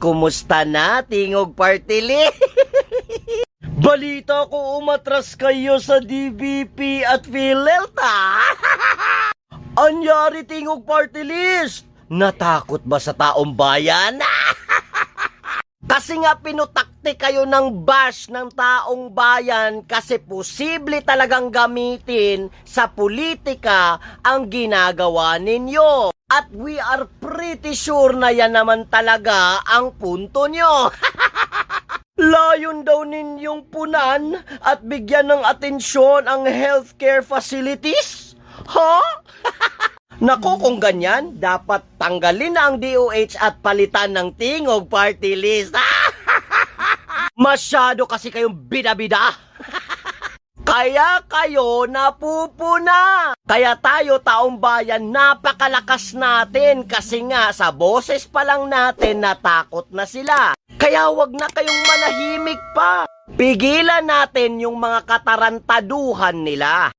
Kumusta na, Tingog Partili? Balita ko umatras kayo sa DBP at PhilHealth, ah! Anyari, Tingog Party List? Natakot ba sa taong bayan? Kasi nga pinutakti kayo ng bash ng taong bayan kasi posible talagang gamitin sa politika ang ginagawa ninyo. At we are pretty sure na yan naman talaga ang punto nyo. Layon daw ninyong punan at bigyan ng atensyon ang healthcare facilities? Ha? Nako kung ganyan, dapat tanggalin na ang DOH at palitan ng tingog party list. Masyado kasi kayong bida-bida. Kaya kayo napupuna. Kaya tayo taong bayan napakalakas natin kasi nga sa boses pa lang natin natakot na sila. Kaya wag na kayong manahimik pa. Pigilan natin yung mga katarantaduhan nila.